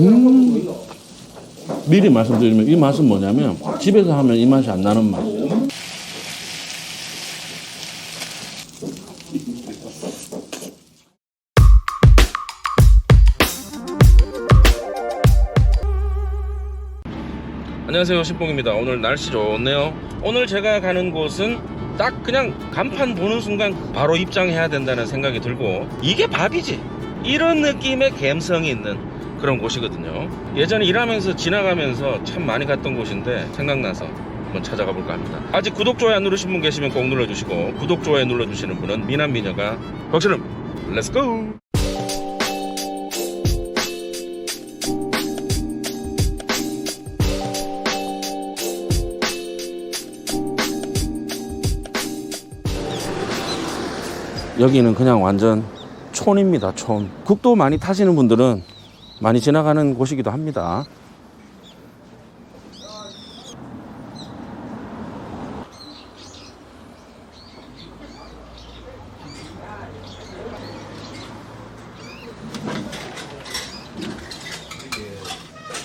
음. 미리 말씀드리면 이 맛은 뭐냐면 집에서 하면 이 맛이 안 나는 맛. 안녕하세요 신봉입니다 오늘 날씨 좋네요 오늘 제가 가는 곳은 딱 그냥 간판 보는 순간 바로 입장해야 된다는 생각이 들고 이게 밥이지 이런 느낌의 감성이 있는 그런 곳이거든요. 예전에 일하면서 지나가면서 참 많이 갔던 곳인데 생각나서 한번 찾아가 볼까 합니다. 아직 구독 좋아요 안 누르신 분 계시면 꼭 눌러주시고 구독 좋아요 눌러주시는 분은 미남 미녀가 벅처럼 렛츠고 여기는 그냥 완전 촌입니다, 촌. 국도 많이 타시는 분들은 많이 지나가는 곳이기도 합니다.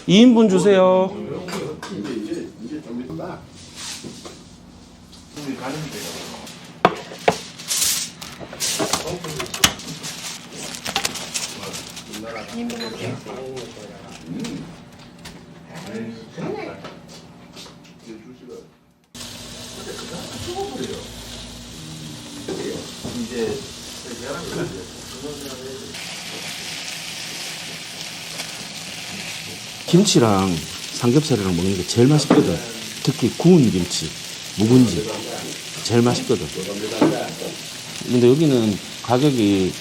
이인분 주세요. 김치랑 삼겹살이랑 먹는 게 제일 맛있거든. 특히 구운 김치, 묵은지. 제일 맛있거든. 근데 여기는 가격이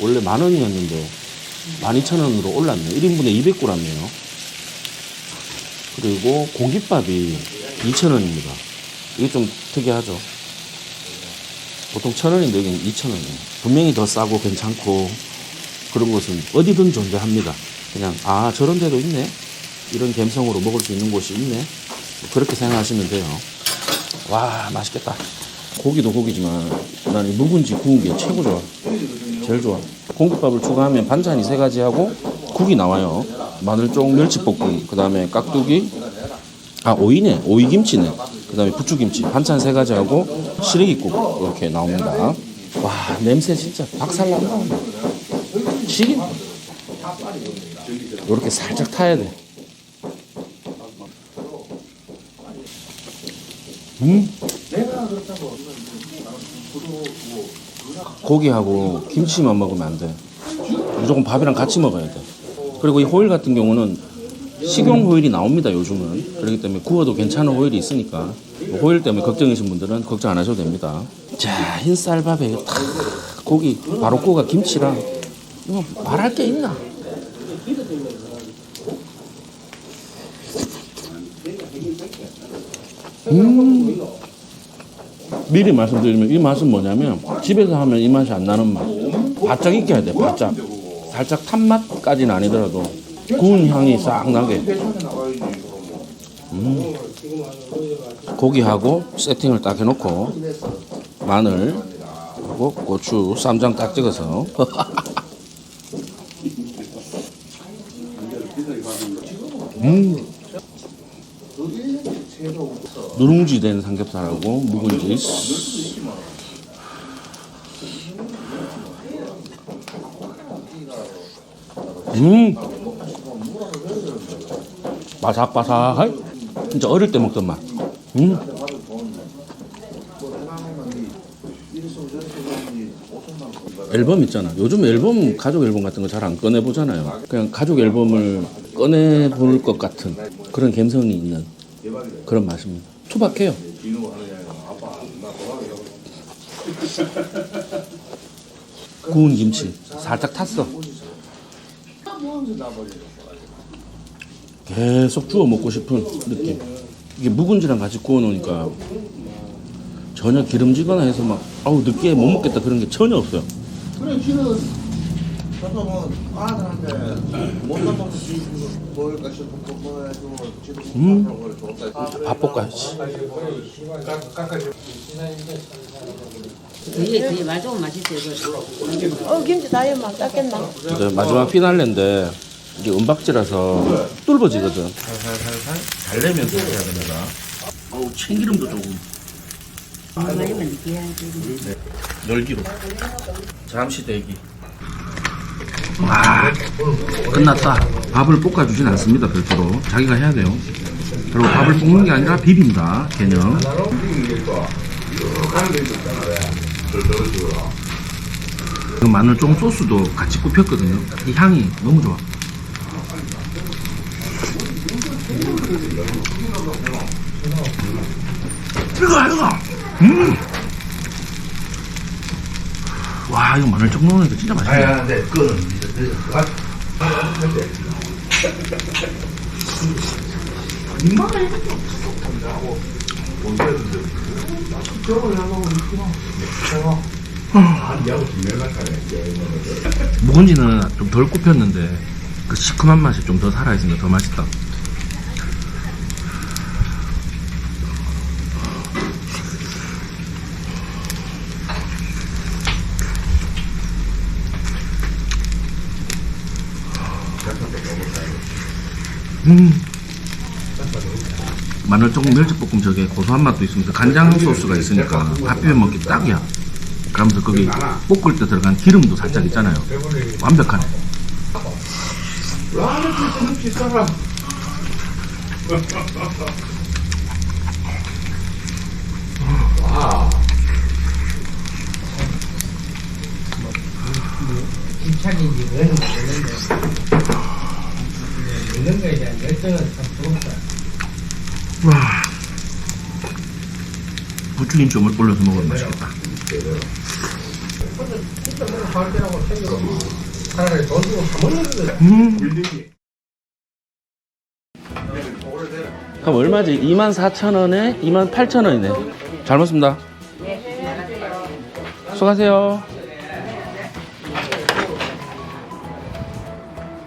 원래 만 원이었는데 12,000원으로 올랐네. 1인분에 200g이에요. 그리고 공깃밥이 2,000원입니다. 이게 좀 특이하죠. 보통 1,000원인데 여기는 2,000원이에요. 분명히 더 싸고 괜찮고 그런 곳은 어디든 존재합니다. 그냥 아 저런 데도 있네. 이런 감성으로 먹을 수 있는 곳이 있네. 그렇게 생각하시면 돼요. 와 맛있겠다. 고기도 고기지만 나는 이 묵은지 구운 게 최고 좋아. 제일 좋아. 공깃밥을 추가하면 반찬이 세 가지 하고 국이 나와요. 마늘종 멸치볶음, 그 다음에 깍두기, 아 오이네, 오이김치네. 그 다음에 부추김치, 반찬 세 가지 하고 시래기국 이렇게 나옵니다. 와 냄새 진짜 박살난다. 지금 이렇게 살짝 타야 돼. 음. 고기하고 김치만 먹으면 안 돼. 무조건 밥이랑 같이 먹어야 돼. 그리고 이 호일 같은 경우는 식용 호일이 나옵니다, 요즘은. 그렇기 때문에 구워도 괜찮은 호일이 있으니까. 뭐 호일 때문에 걱정이신 분들은 걱정 안 하셔도 됩니다. 자, 흰쌀밥에 탁 고기 바로 구가 김치랑 이거 말할 게 있나? 음. 미리 말씀드리면 이 맛은 뭐냐면 집에서 하면 이 맛이 안 나는 맛. 바짝 익혀야 돼, 바짝. 살짝 탄 맛까지는 아니더라도 구운 향이 싹 나게. 음. 고기하고 세팅을 딱 해놓고 마늘 하고 고추 쌈장 딱 찍어서 음. 누룽지 된 삼겹살하고 묵은지. 음. 바삭바삭해. 진짜 어릴 때 먹던 맛. 음. 앨범 있잖아. 요즘 앨범 가족 앨범 같은 거 잘 안 꺼내 보잖아요. 그냥 가족 앨범을 꺼내 볼 것 같은 그런 감성이 있는 그런 맛입니다. 투박해요. 구운 김치. 살짝 탔어. 계속 주워 먹고 싶은 느낌. 이게 묵은지랑 같이 구워 놓으니까 전혀 기름지거나 해서 막 아우 늦게 못 먹겠다 그런 게 전혀 없어요. 그래 뭐 아들한테 못 먹어서 먹을까 싶고 뭐 해도 음. 걸. 밥 볶아야지 되게 되게 말좀 맛있어요. 이거. 어 김치 다이어트 막 짰겠나? 이제 마지막 피날레인데 이게 은박지라서 뚫어지거든. 살살살살 잘 내면서 해야 됩니다. 어우 참기름도 조금 이게 하지. 열기로. 잠시 대기. 와 끝났다. 밥을 볶아주진 않습니다 별도로. 자기가 해야 돼요. 그리고 밥을 볶는 게 아니라 비빈다 개념. 그 마늘 쫑 소스도 같이 굽혔거든요. 이 향이 너무 좋아. 이거 이거. 음. 와 이거 마늘 쫑 넣으니까 진짜 맛있네. 아, 네, 그거는 이제 그 묵은지는 좀 덜 굽혔는데 그 시큼한 맛이 좀 더 살아있으니까 더 맛있다. 음. 마늘 조금 멸치볶음 저게 고소한 맛도 있으면서 간장 소스가 있으니까 밥 비벼 먹기 딱이야. 그러면서 거기 볶을 때 들어간 기름도 살짝 있잖아요. 완벽하네. 집착인지 뭐는 모르는데 먹는 거에 대한 열정은 참 좋다. 와. 부추김치 물 올려서 먹으면 맛있겠다. 음. 그럼 얼마지? 24,000원에 28,000원이네. 잘 먹습니다. 수고하세요.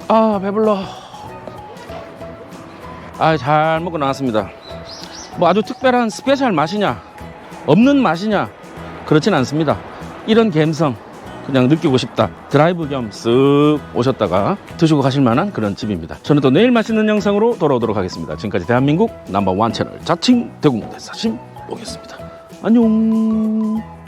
아, 배불러. 아, 잘 먹고 나왔습니다. 뭐 아주 특별한 스페셜 맛이냐? 없는 맛이냐? 그렇진 않습니다. 이런 감성 그냥 느끼고 싶다. 드라이브 겸 쓱 오셨다가 드시고 가실 만한 그런 집입니다. 저는 또 내일 맛있는 영상으로 돌아오도록 하겠습니다. 지금까지 대한민국 넘버원 채널 자칭 대국대 사심 보겠습니다. 안녕.